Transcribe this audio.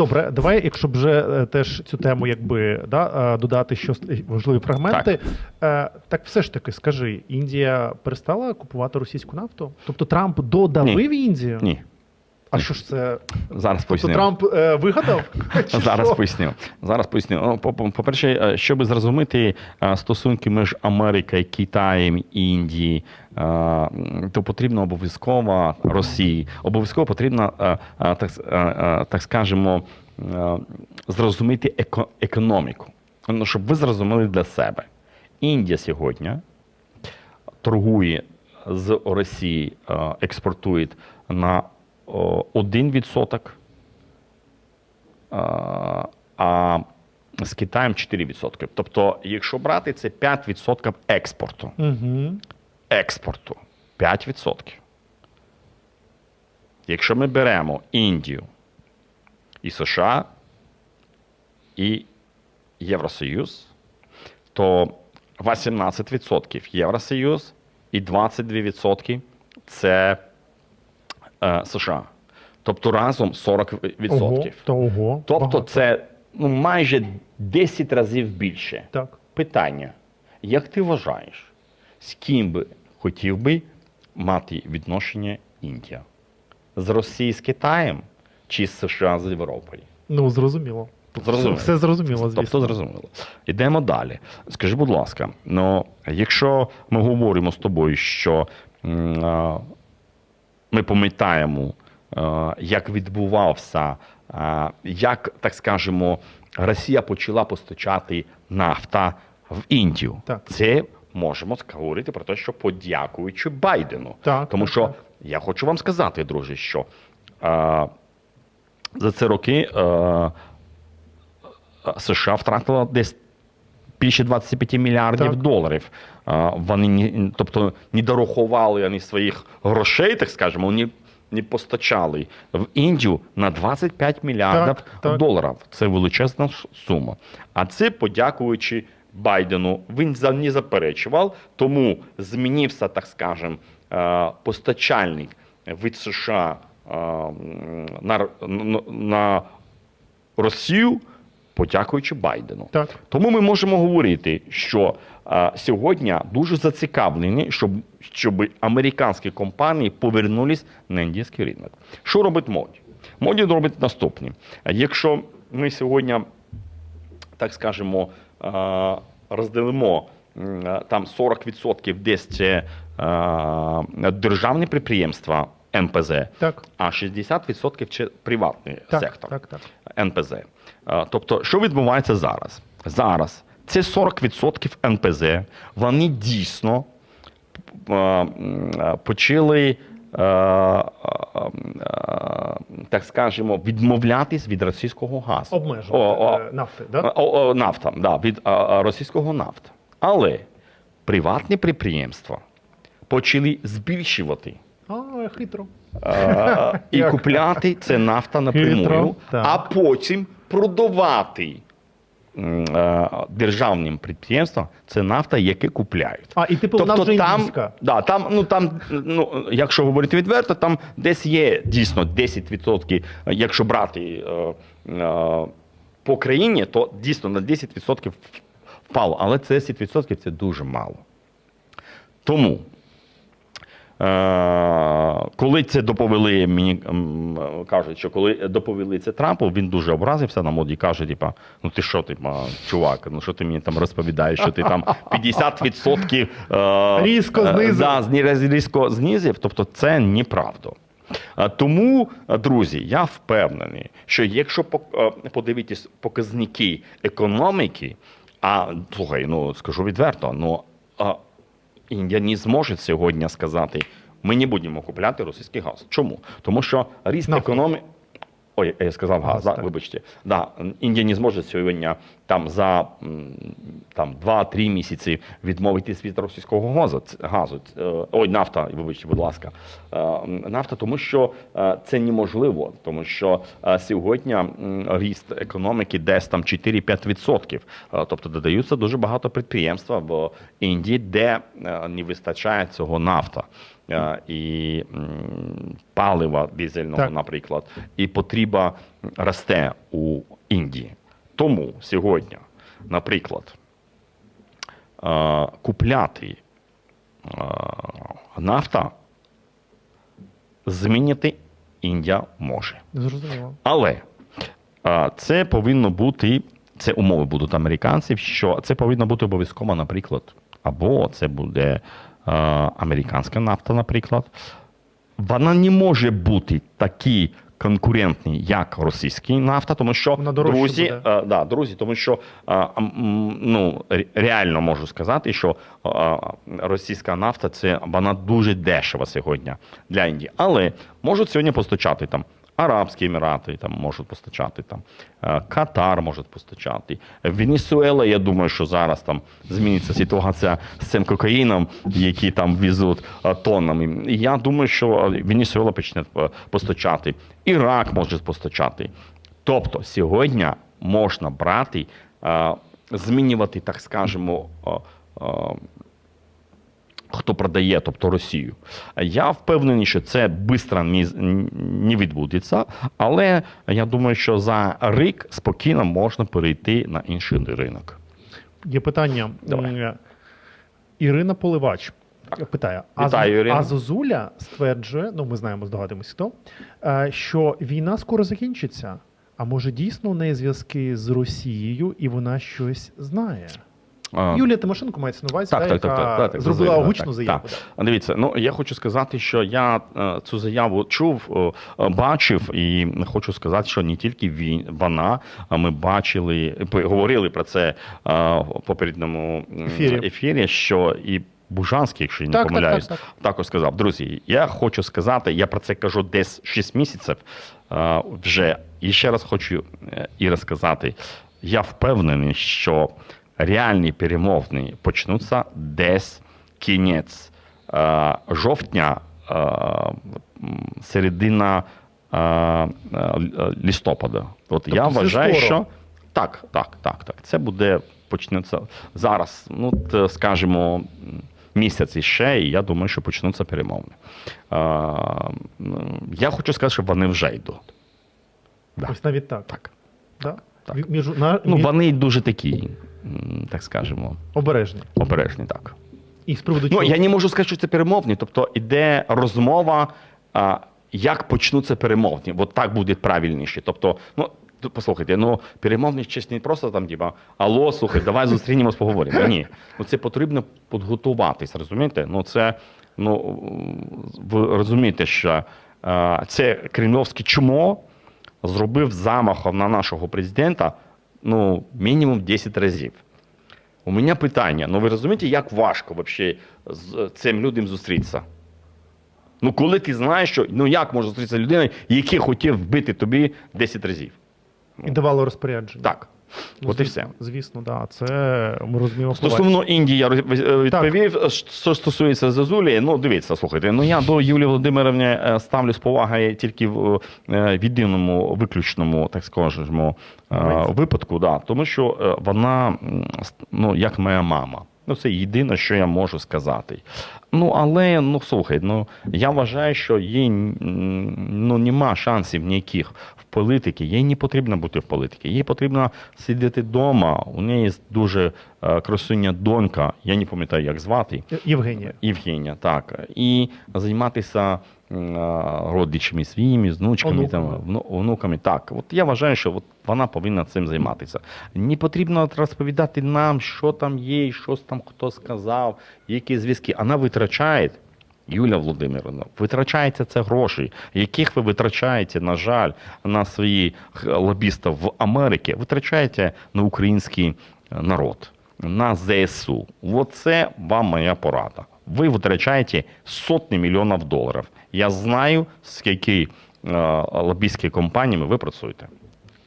Добре, давай, якщо б вже е, теж цю тему, якби да, е, додати щось важливі фрагменти. Так. так все ж таки, скажи, Індія перестала купувати російську нафту? Тобто Трамп додавив Індію? Ні. А що ж це? Зараз Тобто поясню. Трамп е, вигадав? Зараз що? поясню. Зараз поясню. Ну, по- По-перше, е, щоб зрозуміти е, стосунки між Америкою, Китаєм і Індією, е, то потрібно обов'язково Росії. Обов'язково потрібно, так, так скажемо, зрозуміти еко- економіку. Ну, щоб ви зрозуміли для себе. Індія сьогодні торгує з Росії, експортує на 1%, а, а з Китаєм 4%. Тобто, якщо брати, це 5% експорту. Угу. Експорту 5%. Якщо ми беремо Індію і США і Євросоюз, то 18% Євросоюз і 22% це е, США. Тобто разом 40%. Ого, то ого. Тобто багато. це ну, майже 10 разів більше. Так. Питання: як ти вважаєш, з ким би хотів би мати відношення Індія? З Росією з Китаєм чи з США з Європою? Ну, зрозуміло. Зрозуміло. Все зрозуміло, звісно. Тобто зрозуміло. Йдемо далі. Скажи, будь ласка, ну якщо ми говоримо з тобою, що а, ми пам'ятаємо, як відбувався, як, так скажемо, Росія почала постачати нафта в Індію. Так. Це можемо говорити про те, що подякуючи Байдену. Так, Тому так, що так. я хочу вам сказати, друзі, що а, за ці роки. А, США втратила десь більше 25 мільярдів Так. доларів. А, Вони ні, тобто не дорахували вони своїх грошей, так скажемо, вони не постачали в Індію на 25 мільярдів Так, так. доларів. Це величезна сума. А це подякуючи Байдену. Він за- не заперечував, тому змінився, так скажемо, постачальник від США на, на, на Росію, подякуючи Байдену. Так. Тому ми можемо говорити, що а, сьогодні дуже зацікавлені, щоб, щоб американські компанії повернулись на індійський ринок. Що робить моді? Моді робить наступне. Якщо ми сьогодні, так скажемо, а, розділимо а, там 40% десь це а, державні підприємства НПЗ, Так. а 60% це приватний Так, сектор. так, так. НПЗ. Е, Тобто, що відбувається зараз? Зараз це 40% НПЗ, вони дійсно е, почали, е, так скажемо, відмовлятись від російського газу. Обмежувати нафти, да? нафта, да, від російського нафта. Але приватні підприємства почали збільшувати хитро. е, і купляти це нафта напрямую, Хитро, а потім продавати е, державним підприємствам це нафта, яке купляють. А, і типу вона вже там, да, там, ну, там, ну, якщо говорити відверто, там десь є дійсно 10%, якщо брати е, е, по країні, то дійсно на 10% впало. Але це 10% це дуже мало. Тому Е, Коли це доповіли, мені кажуть, що коли доповіли це Трампу, він дуже образився на моді. Каже: типа, ну ти що, типа, чувак, ну що ти мені там розповідаєш, що ти там 50% е, Різко е, знизив. Да, різко знизив. Тобто це неправда. Е, Тому, е, друзі, я впевнений, що якщо е, подивитись показники економіки, а слухай, ну скажу відверто, ну. Індія не зможе сьогодні сказати, ми не будемо купляти російський газ. Чому? Тому що ріст економіки. Ой, я сказав газ, Газ, да, вибачте. Да, Індія не зможе сьогодні там за там, 2-3 місяці відмовитись від російського газу. Газу. Е, Ой, нафта, вибачте, будь ласка. Е, Нафта, тому що е, це неможливо, тому що е, сьогодні ріст економіки десь там 4-5%. Е, Тобто додаються дуже багато підприємств в Індії, де е, не вистачає цього нафта. Е, і палива дизельного, Так. наприклад, і потреба росте у Індії. Тому сьогодні, наприклад, е, купляти е, нафта змінити Індія може. Зрозуміло. Але це повинно бути, це умови будуть американців, що це повинно бути обов'язково, наприклад, або це буде американська нафта, наприклад. Вона не може бути такі конкурентні, як російська нафта, тому що друзі, а, да, друзі, тому що а, м, ну, реально можу сказати, що а, російська нафта це вона дуже дешева сьогодні для Індії. Але можуть сьогодні постачати там. Арабські Емірати там можуть постачати, там е, Катар може постачати. Венесуела, я думаю, що зараз там зміниться ситуація з цим кокаїном, який там везуть е, тоннами. Я думаю, що Венесуела почне е, постачати. Ірак може постачати. Тобто сьогодні можна брати, е, змінювати, так скажемо, е, е, хто продає, тобто Росію. Я впевнений, що це швидко не, відбудеться, але я думаю, що за рік спокійно можна перейти на інший ринок. Є питання. Давай. Ірина Поливач питає: а, Вітаю, Ірина. а Зозуля стверджує, ну ми знаємо, здогадуємося хто, е, що війна скоро закінчиться. А може дійсно у неї зв'язки з Росією і вона щось знає? А, Юлія Тимошенко мається на увазі, Так, та, так, так, яка так, так, так, зробила зрозуміло, гучну так, заяву. так. А Дивіться, ну я хочу сказати, що я е, цю заяву чув, е, е, бачив, і хочу сказати, що не тільки він, вона, а ми бачили, говорили про це в попередньому Ефірі. ефірі, що і Бужанський, якщо я не Так, так, помиляюсь, так, так. також сказав. Друзі, я хочу сказати, я про це кажу десь 6 місяців е, вже. І ще раз хочу і розказати. Я впевнений, що реальні перемовини почнуться десь кінець е, жовтня, е, середина е, е, листопада. От я Тобто це вважаю, скоро. що так, так, так, так. Це буде почнеться зараз. Ну, скажімо, місяць іще, і я думаю, що почнуться перемовини. Е, я хочу сказати, що вони вже йдуть. Да. Ось навіть так. Так. Да? так. Між, на, Ну, між- вони дуже такі, так скажемо, Обережні. обережні, так. І з приводу Ну, я не можу сказати, що це перемовні. Тобто іде розмова, а, як почнуться перемовні. От так буде правильніше. Тобто, ну. Послухайте, ну перемовні щось не просто там, типа, алло, слухай, давай зустрінемось, поговоримо. Ні. Ну це потрібно підготуватись, розумієте? Ну це, ну ви розумієте, що е, це кремлівське чмо зробив замахом на нашого президента ну, мінімум 10 разів. У мене питання: ну ви розумієте, як важко вообще з цим людям зустрітися? Ну, коли ти знаєш, що ну як може зустрітися людина, який хотів вбити тобі 10 разів? І давало розпорядження. Так. Ну, От і звісно, все. Звісно, да. Це ми розуміємо. Стосовно Індії, я е, відповів. Що стосується Зазулі, ну дивіться, слухайте. Ну я до Юлії Володимирівни е, ставлю з повагою тільки в е, єдиному виключному, так скажемо, е, випадку, да, тому що е, вона ну як моя мама. Ну, це єдине, що я можу сказати. Ну, але ну слухай, ну я вважаю, що їй ну, нема шансів ніяких в політики. Їй не потрібно бути в політиці. Їй потрібно сидіти вдома. У неї дуже е, красуня донька, я не пам'ятаю, як звати. Євгенія. Євгенія, так. І займатися м, родичами своїми, з внучками, там, Онуками. вну- онуками. Так, от я вважаю, що от вона повинна цим займатися. Не потрібно розповідати нам, що там є, що там хто сказав, які зв'язки. Вона витрачає. Юля Володимировна, витрачаєте це гроші, яких ви витрачаєте, на жаль, на свої х- лобістів в Америці, витрачаєте на український е, народ, на ЗСУ. Оце вам моя порада. Ви витрачаєте сотні мільйонів доларів. Я знаю, з якими е, лобістськими компаніями ви працюєте.